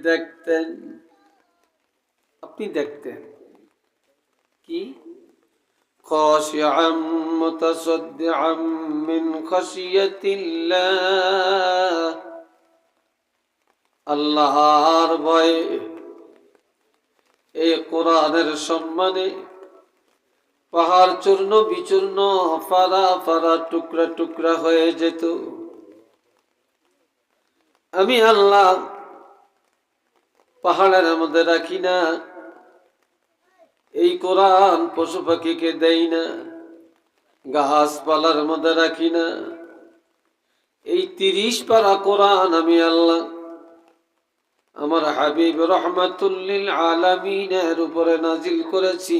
দেখতেন আপনি দেখতেন কি خاشعا متصدعا من خشية الله আল্লাহর ভয়ে এই কোরআনের সম্মানে পাহাড় চূর্ণ বিচূর্ণ ফারা ফারা টুকরা টুকরা হয়ে যেত আমি আল্লাহ পাহাড়ের মধ্যে রাখি না। এই কোরআন পশু পাখিকে দেই না। গাছপালার মধ্যে রাখি না। এই তিরিশ পারা কোরআন আমি আল্লাহ আমার হাবিব রহমাতুল্লিল আলামিনের উপরে নাজিল করেছি।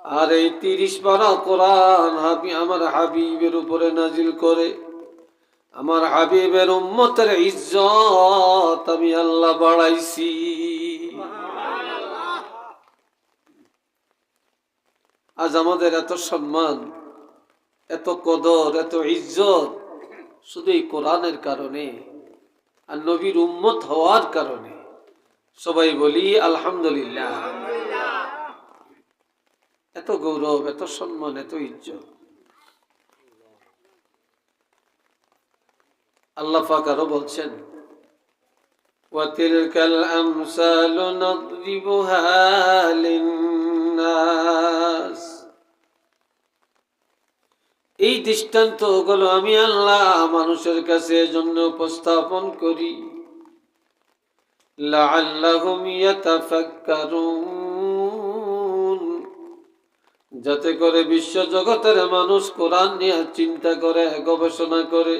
আর এই তিরিশ পারা কোরআন হাবি আমার হাবিবের উপরে নাজিল করে আমার হাবিবের উম্মতের ইজ্জত আমি আল্লাহ বাড়াইছি। আজ আমাদের এত সম্মান, এত কদর, এত ইজ্জত শুধু এই কোরআনের কারণে আর নবীর উম্মত হওয়ার কারণে। সবাই বলি, আলহামদুলিল্লাহ। এত গৌরব, এত সম্মান, এত ইজ্জত। আল্লাহ পাক আরো বলছেন وتلك الأمثال نضربها للناس এই দৃষ্টান্ত গুলো আমি আল্লাহ মানুষের কাছে জন্য উপস্থাপন করি লাআল্লাহুম ইয়াতাফাক্কারুন যাতে করে বিশ্ব জগতের মানুষ কোরআন নিয়ে চিন্তা করে গবেষণা করে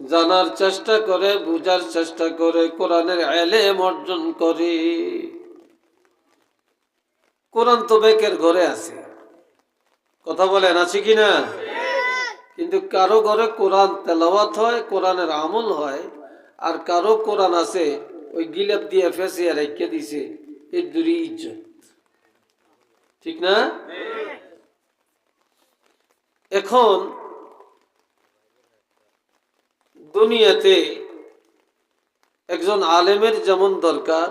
জানার চেষ্টা করে বুঝার চেষ্টা করে কোরআনের এলেম অর্জন করে। কোরআন তো বেকের ঘরে আছে। কথা বলেন আছে কি না? কিন্তু কারও ঘরে কোরআন তেলাওয়াত হয় কোরআনের আমল হয় আর কারও কোরআন আছে ওই গিলাপ দিয়ে ফেসে রেখে দিছে এই দুরি ইজ্জত। ঠিক না? এখন দুনিয়াতে একজন আলেমের যেমন দরকার,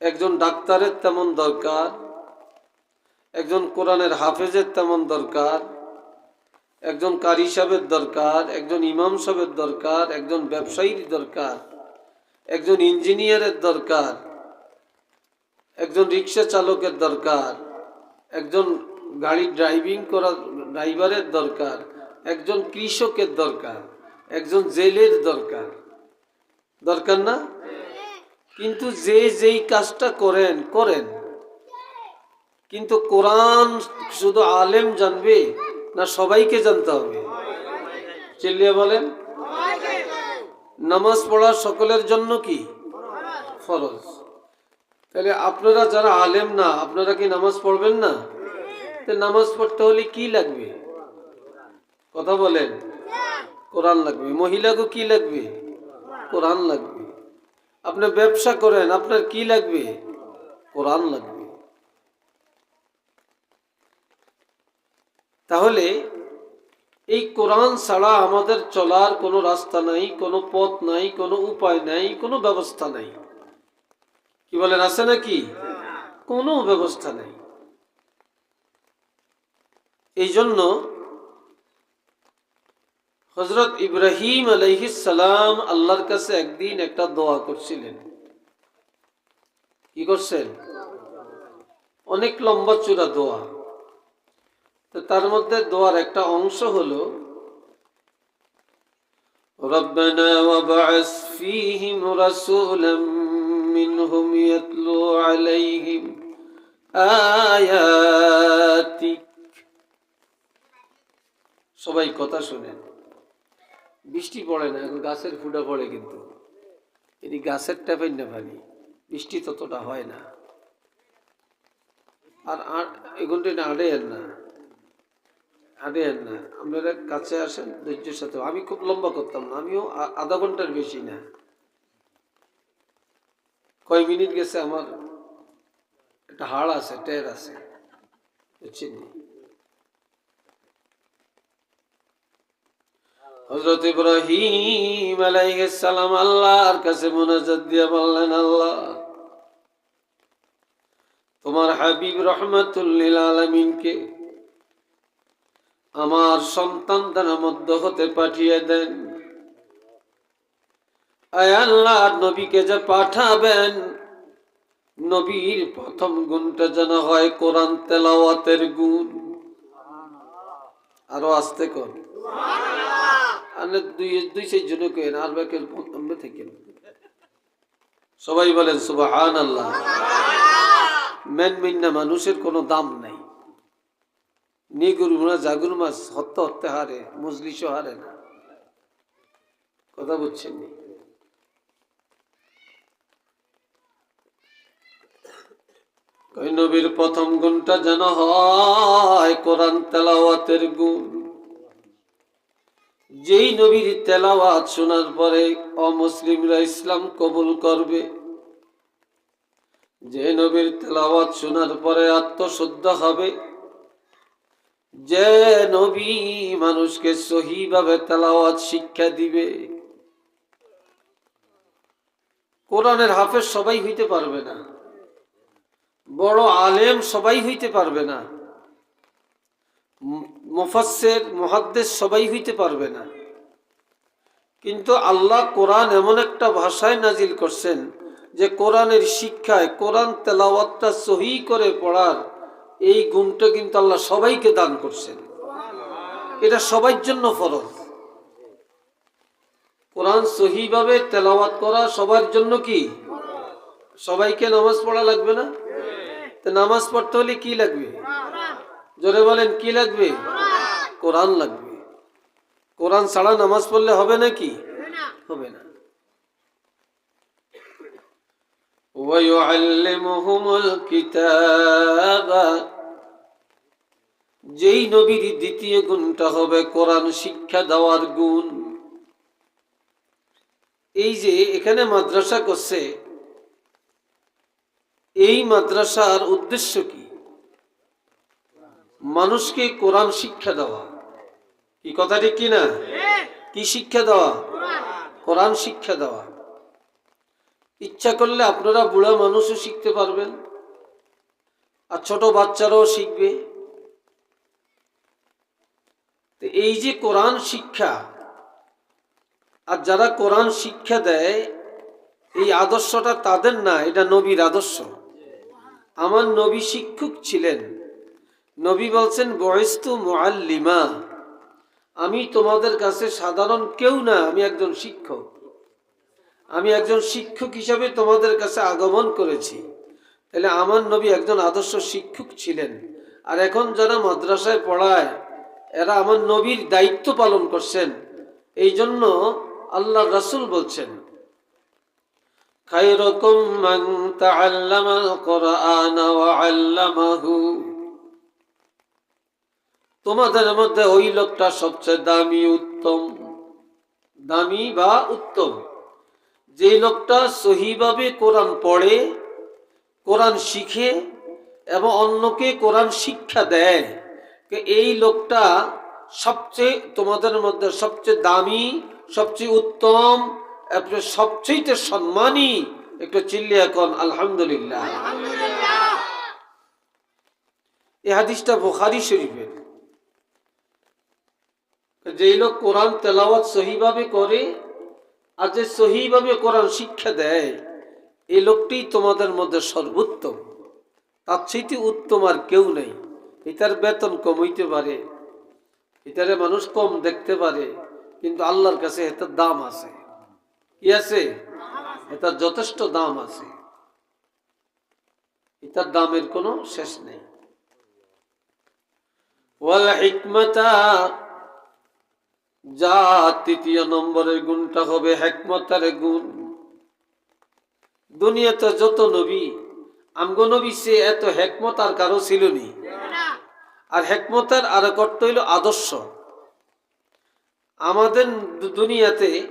একজন ডাক্তারের তেমন দরকার, একজন কোরআনের হাফেজের তেমন দরকার, একজন কারি সাহেবের দরকার, একজন ইমাম সাহেবের দরকার, একজন ব্যবসায়ীর দরকার, একজন ইঞ্জিনিয়ারের দরকার, একজন রিক্সা চালকের দরকার, একজন গাড়ি ড্রাইভিং করা, ড্রাইভারের দরকার, একজন কৃষকের দরকার। একজন জেলের দরকার। দরকার না? কিন্তু যে যেই কাজটা করেন করেন। কিন্তু কোরআন শুধু আলেম জানবে না সবাইকে জানতে হবে। চিল্লিয়া বলেন। নামাজ পড়া সকলের জন্য কি? ফরজ। তাহলে আপনারা যারা আলেম না, আপনারা কি নামাজ পড়বেন না? নামাজ পড়তে হলে কি লাগবে? কথা বলেন। কোরআন লাগবে। মহিলাকে কি লাগবে? কোরআন লাগবে। আপনি ব্যবসা করেন, আপনার কি লাগবে? কোরআন লাগবে। তাহলে এই কোরআন ছাড়া আমাদের চলার কোনো রাস্তা নাই, কোনো পথ নাই, কোনো উপায় নাই, কোনো ব্যবস্থা নাই। কি বলেন, আছে নাকি? কোনো ব্যবস্থা নাই। এই জন্য হজরত ইব্রাহিম সালাম আল্লাহর কাছে একদিন একটা দোয়া করছিলেন কি করছেন অনেক লম্বা চূড়া দোয়া তো তার মধ্যে দোয়ার একটা অংশ হলো ربنا وبعث فيهم رسولا منهم يتلو عليهم آياتك সবাই কথা শুনেন বৃষ্টি পড়ে না, এখন গাছের ফুটা পড়ে কিন্তু। এটি গাছের ট্যাপের না পানি বৃষ্টি ততটা হয় না। আর না আড়ে না আরে না। আপনারা কাছে আসেন, ধৈর্যের সাথে। আমি খুব লম্বা করতাম না, আমিও আধা ঘণ্টার বেশি না। কয় মিনিট গেছে আমার, একটা হাড় আছে, টের আছে, বুঝছেন? হজরত ইব্রাহিম সালাম আল্লাহর কাছে মোনাজাত দিয়ে বললেন, আল্লাহ, তোমার হাবিব রহমতুল্লিল আলমিনকে আমার সন্তানদের মধ্য হতে পাঠিয়ে দেন। আল্লাহ নবীকে যে পাঠাবেন, নবীর প্রথম গুণটা যেন হয় কোরআন তেলাওয়াতের গুণ। আরও আসতে কর। সবাই বলেন সুবাহান মেন মানুষের কোনো দাম নাই। নি গরু না জাগুর মাছ হত্যা হত্যা হারে মজলিস হারে না। কথা বুঝছেন নবীর প্রথম গুণটা যেন হয়, কোরআন তেলাওয়াতের গুণ। যেই নবীর তেলাওয়াত শোনার পরে অমুসলিমরা ইসলাম কবুল করবে। যে নবীর তেলাওয়াত শোনার পরে আত্মশ্রদ্ধা হবে। যে নবী মানুষকে সহিভাবে তেলাওয়াত শিক্ষা দিবে। কোরআনের হাফেজ সবাই হইতে পারবে না। বড় আলেম সবাই হইতে পারবে না। মুফাসের মহাদ্দেশ সবাই হইতে পারবে না। কিন্তু আল্লাহ কোরআন এমন একটা ভাষায় নাজিল করছেন যে কোরআনের শিক্ষায়, কোরআন তেলাওয়াতটা সহি করে পড়ার এই গুণটা কিন্তু আল্লাহ সবাইকে দান করছেন। এটা সবার জন্য ফরজ। কোরআন সহিভাবে তেলাওয়াত করা সবার জন্য কি? সবাইকে নামাজ পড়া লাগবে না? নামাজ পড়তে হলে কি লাগবে? জোরে বলেন কি লাগবে? কোরআন লাগবে। কোরআন ছাড়া নামাজ পড়লে হবে নাকি? হবে না। যেই নবীর দ্বিতীয় গুণটা হবে কোরআন শিক্ষা দেওয়ার গুণ। এই যে এখানে মাদ্রাসা করছে এই মাদ্রাসার উদ্দেশ্য কি? মানুষকে কোরআন শিক্ষা দেওয়া। কি কথাটি কি না কি শিক্ষা দেওয়া? কোরআন শিক্ষা দেওয়া। ইচ্ছা করলে আপনারা বুড়া মানুষও শিখতে পারবেন আর ছোট বাচ্চারাও শিখবে। তো এই যে কোরআন শিক্ষা আর যারা কোরআন শিক্ষা দেয় এই আদর্শটা তাদের না এটা নবীর আদর্শ। আমার নবী শিক্ষক ছিলেন। নবী বলছেন, বয়স্তু মোয়াল্লিমা আমি তোমাদের কাছে সাধারণ কেউ না, আমি একজন শিক্ষক। আমি একজন শিক্ষক হিসাবে তোমাদের কাছে আগমন করেছি। তাহলে আমার নবী একজন আদর্শ শিক্ষক ছিলেন। আর এখন যারা মাদ্রাসায় পড়ায়, এরা আমার নবীর দায়িত্ব পালন করছেন। এই জন্য আল্লাহ রাসুল বলছেন, খায়রকুম আল্লামাহু। তোমাদের মধ্যে ওই লোকটা সবচেয়ে দামি উত্তম। দামি বা উত্তম? যে লোকটা সহিভাবে কোরআন পড়ে কোরআন শিখে এবং অন্যকে কোরআন শিক্ষা দেয় এই লোকটা সবচেয়ে তোমাদের মধ্যে সবচেয়ে দামি সবচেয়ে উত্তম সবচেয়ে সম্মানী একটু চিল্লি এখন আলহামদুলিল্লাহ। এই হাদিসটা বোখারি শরীফের। যে লোক কোরআন তেলাওয়াত সহিভাবে করে আর যে সহিভাবে কোরআন শিক্ষা দেয়, এই লোকটি তোমাদের মধ্যে সর্বোত্তম। তার চেয়ে উত্তম আর কেউ নেই। এটার বেতন কম হইতে পারে, এটারে মানুষ কম দেখতে পারে, কিন্তু আল্লাহর কাছে এটার দাম আছে। কি আছে? এটার যথেষ্ট দাম আছে। এটার দামের কোনো শেষ নেই। ওয়াল যা তৃতীয় নম্বরের গুণটা হবে হেকমতার গুণ। দুনিয়াতে যত নবী, আমগো নবী সে এত হেকমত আর কারও ছিল নি। আর হেকমতের আর করতে হইল আদর্শ। আমাদের দুনিয়াতে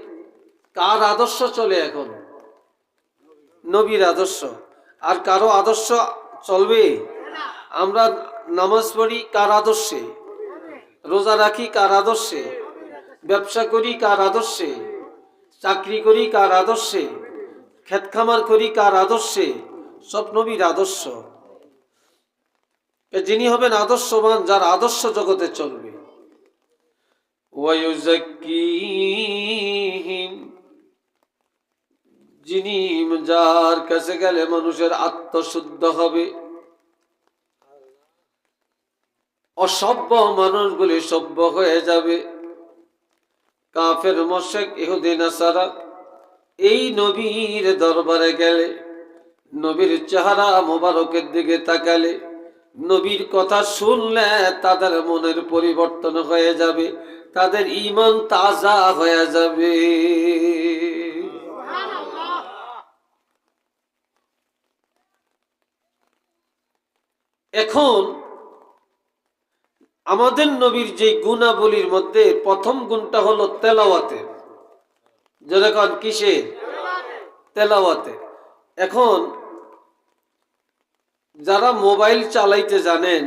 কার আদর্শ চলে এখন? নবীর আদর্শ। আর কারও আদর্শ চলবে? আমরা নামাজ পড়ি কার আদর্শে? রোজা রাখি কার আদর্শে? ব্যবসা করি কার আদর্শে, চাকরি করি কার আদর্শে ক্ষেত খামার করি কার আদর্শে, সব নবীর আদর্শ। যিনি হবেন আদর্শবান, যার আদর্শ জগতে চলবে। যিনি যার কাছে গেলে মানুষের আত্মশুদ্ধ হবে। অসভ্য মানুষগুলি সভ্য হয়ে যাবে। কাফের মোশেক ইহুদিন আসারা, এই নবীর দরবারে গেলে, নবীর চেহারা মোবারকের দিকে তাকালে, নবীর কথা শুনলে তাদের মনের পরিবর্তন হয়ে যাবে, তাদের ইমান তাজা হয়ে যাবে। এখন আমাদের নবীর যে গুণাবলীর মধ্যে প্রথম গুণটা হলো তেলাওয়াতে। যেরকম কিসের তেলাওয়াতে। এখন যারা মোবাইল চালাইতে জানেন,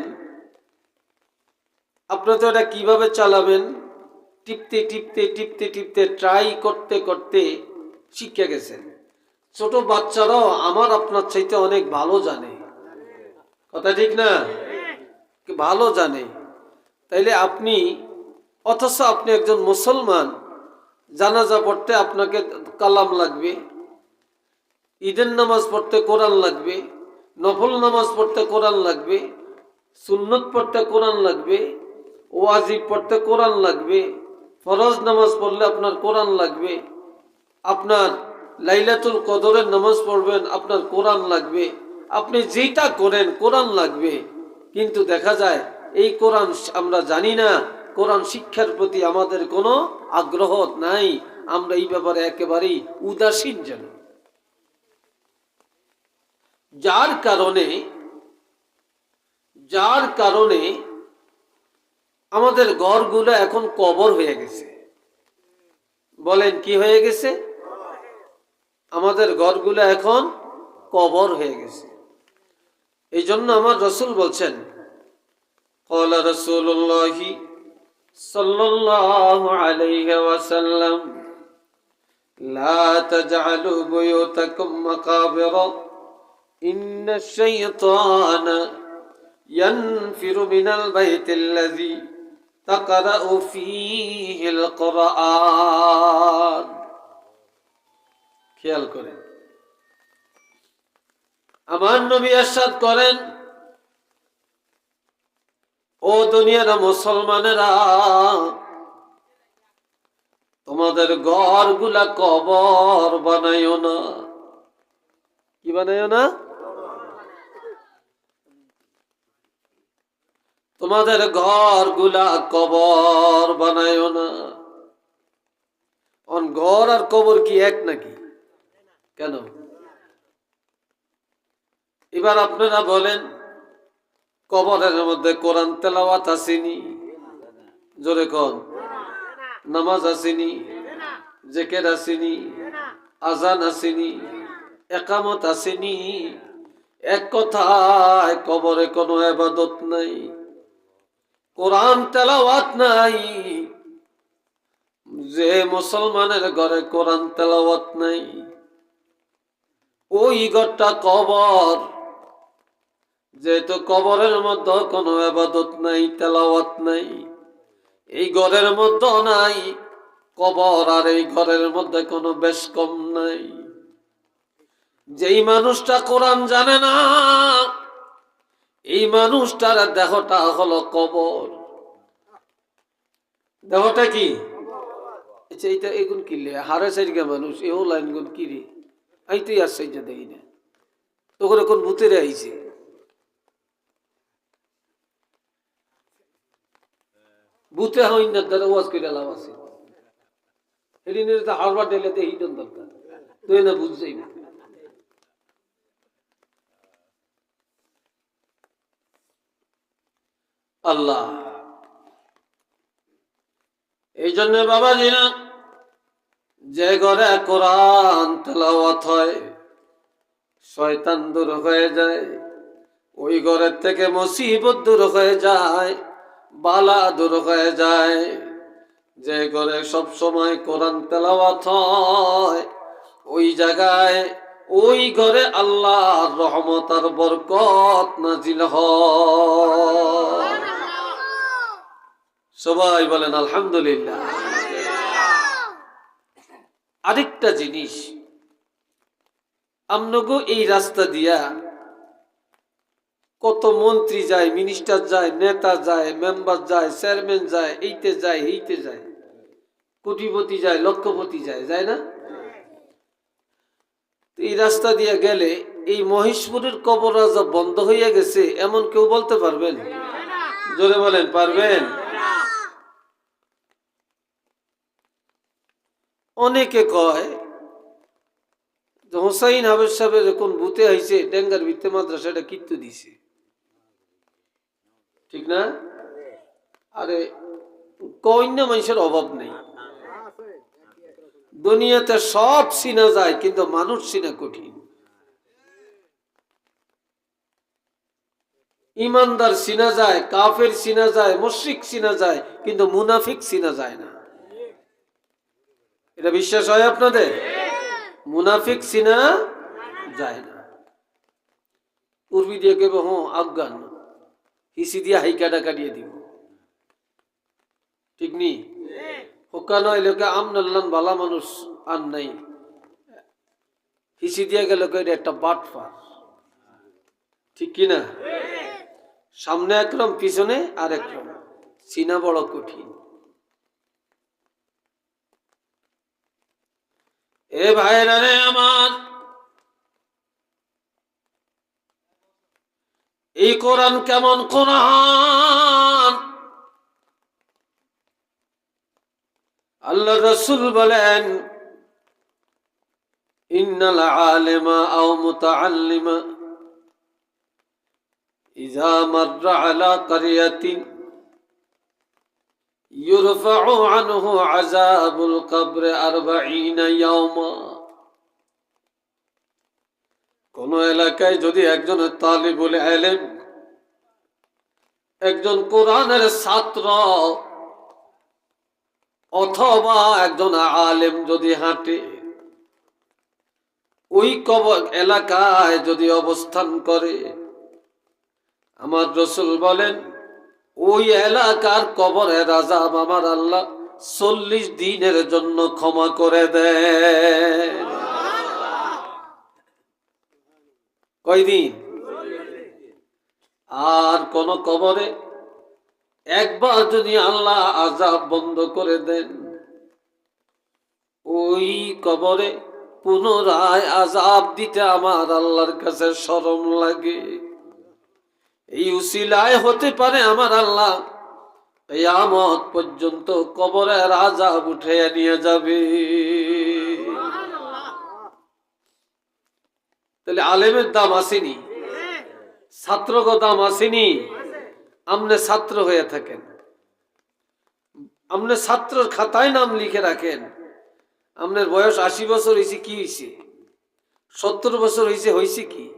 আপনারা তো এটা কীভাবে চালাবেন? টিপতে টিপতে টিপতে টিপতে ট্রাই করতে করতে শিখে গেছেন। ছোট বাচ্চারাও আমার আপনার চাইতে অনেক ভালো জানে। কথা ঠিক না? ভালো জানে। তাইলে আপনি, অথচ আপনি একজন মুসলমান, জানাজা পড়তে আপনাকে কালাম লাগবে, ঈদের নামাজ পড়তে কোরআন লাগবে, নফল নামাজ পড়তে কোরআন লাগবে, সুন্নত পড়তে কোরআন লাগবে, ওয়াজিব পড়তে কোরআন লাগবে, ফরজ নামাজ পড়লে আপনার কোরআন লাগবে, আপনার লাইলাতুল কদরের নামাজ পড়বেন, আপনার কোরআন লাগবে, আপনি যেটা করেন কোরআন লাগবে, কিন্তু দেখা যায় এই কোরআন আমরা জানি না, কোরআন শিক্ষার প্রতি আমাদের কোনো আগ্রহ নাই, আমরা এই ব্যাপারে একেবারেই উদাসীন যেন। যার কারণে যার কারণে আমাদের ঘরগুলো এখন কবর হয়ে গেছে। বলেন, কি হয়ে গেছে? আমাদের ঘরগুলো এখন কবর হয়ে গেছে। এই জন্য আমার রসুল বলছেন قال رسول الله صلى الله عليه وسلم لا تجعلوا بيوتكم مقابر إن الشيطان ينفر من البيت الذي تقرأ فيه القرآن খেয়াল করেন আমার নবী আসাদ করেন ও দুনিয়ার মুসলমানেরা, তোমাদের ঘরগুলা কবর বানাইও না। কি বানাইও না? তোমাদের ঘরগুলা কবর বানাইও না। অন ঘর আর কবর কি এক নাকি? কেন? এবার আপনারা বলেন কবরের মধ্যে কোরআন তেলাওয়াত আসেনি। জোরে কন। নামাজ আসেনি। জেকের আসেনি। আজান আসেনি। একামত আসেনি। এক কথায় কবরে কোনো আবাদত নাই। কোরআন তেলাওয়াত নাই। যে মুসলমানের ঘরে কোরআন তেলাওয়াত নাই। ওই ঘরটা কবর। যেহেতু কবরের মধ্যে কোনো আবাদত নাই, তেলাওয়াত নাই, এই ঘরের মধ্যে নাই, কবর আর এই ঘরের মধ্যে কোনো বেশ কম নাই। যেই মানুষটা কোরআন জানে না, এই মানুষটার দেহটা হলো কবর। দেহটা কি? আচ্ছা এইটা এগুন কিনলে হারে সাইডকে মানুষ, এও লাইন গুন কি রে? আমি আর সাইডে দেখি না। তখন এখন ভূতেরে আইছে। বুতে হইন দ্বারা ওয়াজ লাভ আছে। এটি নিয়ে তো দরকার। তুই না বুঝছেই না আল্লাহ। এই জন্য বাবা জিনা যে ঘরে কোরআন তেলাওয়াত হয়, শয়তান দূর হয়ে যায়, ওই ঘরের থেকে মুসিবত দূর হয়ে যায়। বালা দূর হয়ে যায়। যে ঘরে সব সময় কোরআন তেলাওয়াত হয়, ওই জায়গায় ওই ঘরে আল্লাহ রহমত আর বরকত নাজিল সবাই বলেন, আলহামদুলিল্লাহ। আরেকটা জিনিস, আমনগো এই রাস্তা দিয়া কত মন্ত্রী যায় মিনিস্টার যায়, নেতা যায় মেম্বার যায় চেয়ারম্যান যায়, এইতে যায় এইতে যায়। কোটিপতি যায়, লক্ষপতি যায় যায় না? এই রাস্তা দিয়ে গেলে এই মহেশপুরের কবর রাজা বন্ধ হইয়া গেছে, এমন কেউ বলতে পারবেন? জোরে বলেন, পারবেন? অনেকে কয় হোসাইন হাবের সাহেবের যখন ভূতে হয়েছে ডেঙ্গার ভিত্তে মাদ্রাসাটা কিত্তু দিছে। ঠিক না? আরে কন্যা মানুষের অভাব নেই। দুনিয়াতে সব চিনা যায়, কিন্তু মানুষ চিনা কঠিন। ইমানদার চিনা যায়, কাফের চিনা যায়, মুশরিক চিনা যায়, কিন্তু মুনাফিক চিনা যায় না। এটা বিশ্বাস হয় আপনাদের? মুনাফিক চিনা যায় না। পূর্বী দিয়ে কেব হ্যাঁ আফগান। হিসি দিয়ে হাইকাটা কাটিয়ে দিব। ঠিক নি? হোকা নয় লোকে আমনাল্লান বালা মানুষ আর নাই। হিসি দিয়ে গেল একটা বাটফার ঠিক কিনা সামনে একরম, পিছনে আর একরম চিনা বড় কঠিন। এ ভাইরা রে আমার এই কোরআন কেমন কোরআন? আল্লাহ রসুল বলেন, ইন্নাল আলেমা আও মুতা আল্লিমা ইযা মাদ্রা আলা কারিয়াতিন ইউরফাউ আনহু আযাবুল আরবা 40 ইয়াওমা কোন এলাকায় যদি একজন তালিবুল এলেম একজন কোরআনের ছাত্র অথবা একজন আলেম যদি হাঁটে, ওই কবর এলাকায় যদি অবস্থান করে, আমার রসুল বলেন, ওই এলাকার কবরে রাজা আমার আল্লাহ চল্লিশ দিনের জন্য ক্ষমা করে দেন। কয়দিন? আর কোন কবরে? একবার যদি আল্লাহ আজাব বন্ধ করে দেন, ওই কবরে পুনরায় আজাব দিতে আমার আল্লাহর কাছে সরম লাগে। এই উসিলায় হতে পারে আমার আল্লাহ এই আমত পর্যন্ত কবরের আজাব উঠে নিয়ে যাবে। তাহলে আলেমের দাম আসেনি। ছাত্রগ দাম আসেনি। আমনে ছাত্র হয়ে থাকেন। আমনে ছাত্রর খাতায় নাম লিখে রাখেন। আপনার বয়স আশি বছর হয়েছে কি হয়েছে? সত্তর বছর হয়েছে হয়েছে কি?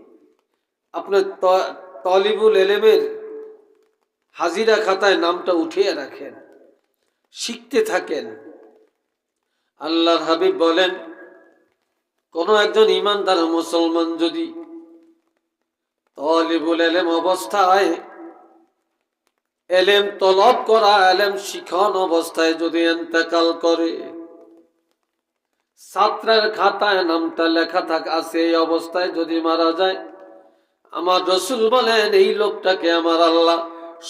আপনার তলিবুল এলেমের হাজিরা খাতায় নামটা উঠিয়ে রাখেন। শিখতে থাকেন। আল্লাহর হাবিব বলেন কোন একজন ইমানদার মুসলমান যদি এলেম তলব করা ছাত্রের নামটা লেখা এই অবস্থায় যদি মারা যায়, আমার রসুল বলেন, এই লোকটাকে আমার আল্লাহ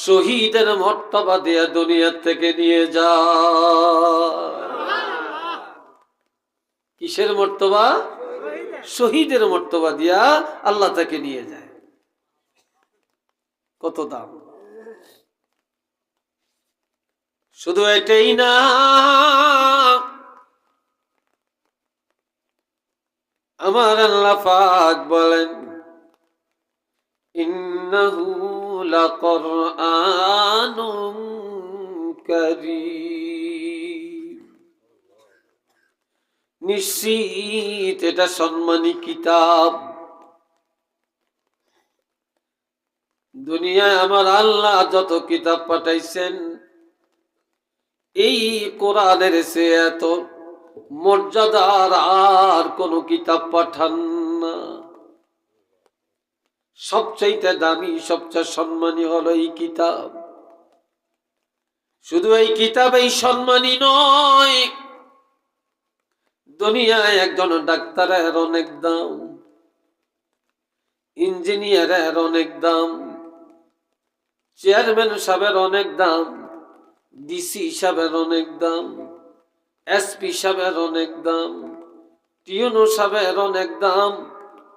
শহীদের মর্তবা দিয়ে দুনিয়ার থেকে নিয়ে যা। কিসের মর্তবা? শহীদের মর্তবা দিয়া আল্লাহ তাকে নিয়ে যায়। কত দাম? শুধু এটাই না। আমার আল্লাহ বলেন, ইন্নাহু লাকুরআনুন কারীম। নিশ্চিত, এটা সম্মানী কিতাব। দুনিয়ায় আমার আল্লাহ যত কিতাব পাঠাইছেন, এই কোরআনের সে এত মর্যাদার আর কোন কিতাব পাঠান না। সবচাইতে দামি, সবচেয়ে সম্মানী হলো এই কিতাব। শুধু এই কিতাব এই সম্মানী নয় দুনিয়ায় একজন ডাক্তারের অনেক দাম, ইঞ্জিনিয়ারের অনেক দাম, চেয়ারম্যান সাহেবের অনেক দাম, ডিসি সাহেবের অনেক দাম, এসপি সাহেবের অনেক দাম, টিউনো সাহেবের অনেক দাম,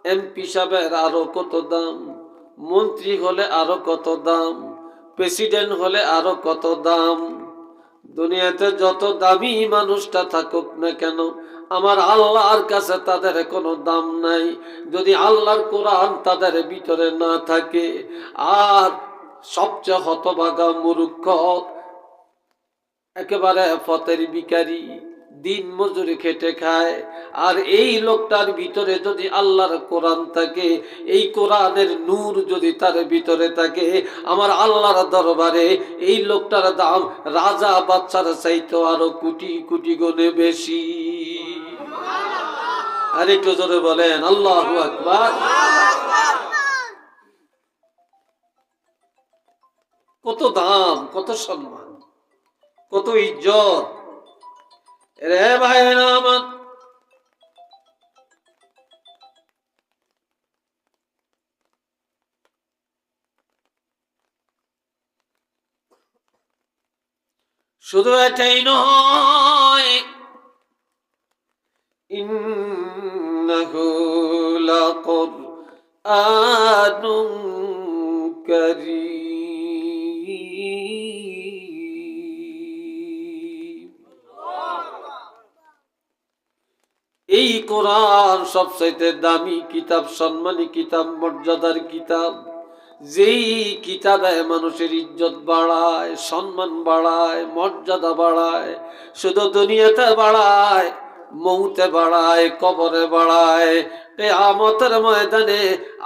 এমপি সাহেবের আরও কত দাম, মন্ত্রী হলে আরও কত দাম, প্রেসিডেন্ট হলে আরও কত দাম। দুনিয়াতে যত দামি মানুষটা থাকুক না কেন আমার আল্লাহর কাছে তাদের কোনো দাম নাই। যদি আল্লাহর কোরআন তাদের ভিতরে না থাকে, আর সবচেয়ে হতভাগা মুরুক্ষ একেবারে ফতের বিকারি দিন মজুরি খেটে খায়। আর এই লোকটার ভিতরে যদি আল্লাহর কোরআন থাকে, এই কোরআনের নূর যদি তার ভিতরে থাকে, আমার আল্লাহর দরবারে এই লোকটার দাম রাজা বাচ্চার চাইতো আরও কোটি কোটি গুণে বেশি। আর একটু জোরে বলেন, আল্লাহ আকবার। কত দাম, কত সম্মান, কত ইজ্জত। রে ভাই আমার। শুধু এটাই নয় ইন্নাহু লাকুরআনুন কারীম। এই কোরআন সবচাইতে দামি কিতাব, সম্মানী কিতাব, মর্যাদার কিতাব। যেই কিতাবে মানুষের ইজ্জত বাড়ায়, সম্মান বাড়ায়, মর্যাদা বাড়ায়, শুধু দুনিয়াতে বাড়ায়, মৌতে বাড়ায়, কবরে বাড়ায় আমতের ময়দানে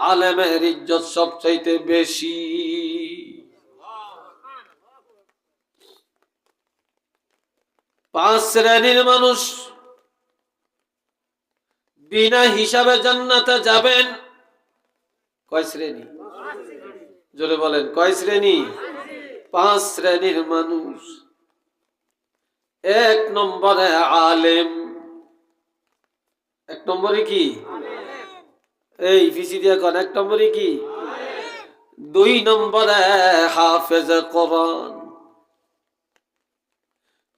আলেমের ইজ্জত সবচাইতে বেশি। পাঁচ শ্রেণির মানুষ বিনা হিসাবে জান্নাতে যাবেন? কয় শ্রেণি? জোরে বলেন, কয় শ্রেণি? পাঁচ শ্রেণির মানুষ। এক নম্বরে আলেম। এক নম্বরে কি? এই ফিসি দিয়া কন, এক নম্বরে কি? দুই নম্বরে হাফেজ কোরআন।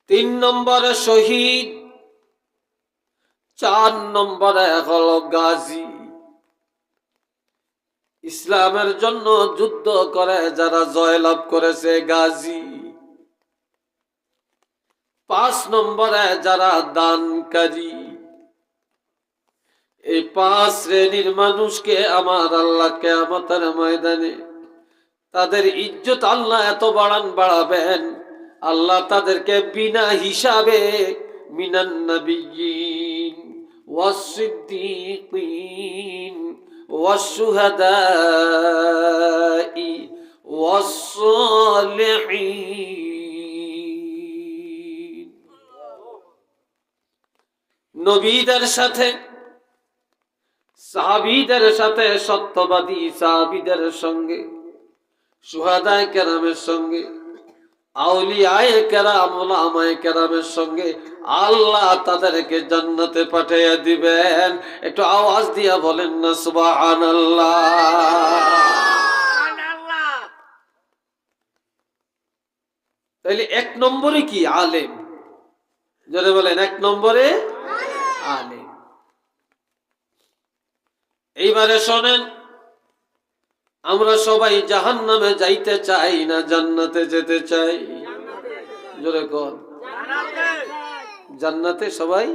তিন নম্বরে শহীদ। চার নম্বরে হল গাজী। ইসলামের জন্য যুদ্ধ করে, যারা জয়লাভ করেছে গাজী। পাঁচ নম্বরে যারা দানকারী। এই পাঁচ শ্রেণির মানুষকে আমার আল্লাহ কেমতের ময়দানে তাদের ইজ্জত আল্লাহ এত বাড়ান বাড়াবেন, আল্লাহ তাদেরকে বিনা হিসাবে মিনান নবিয়িন والصديقين والشهداء والصالحين নবীদের সাথে সাহাবিদের সাথে সত্যবাদী সাহাবিদের সঙ্গে সুহাদায় কেরামের সঙ্গে আউলিয়ায় কেরাম ওলামায় কেরামের সঙ্গে আল্লাহ তাদেরকে জান্নাতে পাঠিয়ে দিবেন। একটু আওয়াজ দিয়া বলেন না সুবাহান তাইলে এক নম্বরে কি? আলেম। যদি বলেন, এক নম্বরে আলেম। এইবারে শোনেন, আমরা সবাই জাহান নামে যাইতে চাই না, জান্নাতে যেতে চাই। জোরে কর জান্নাতে সবাই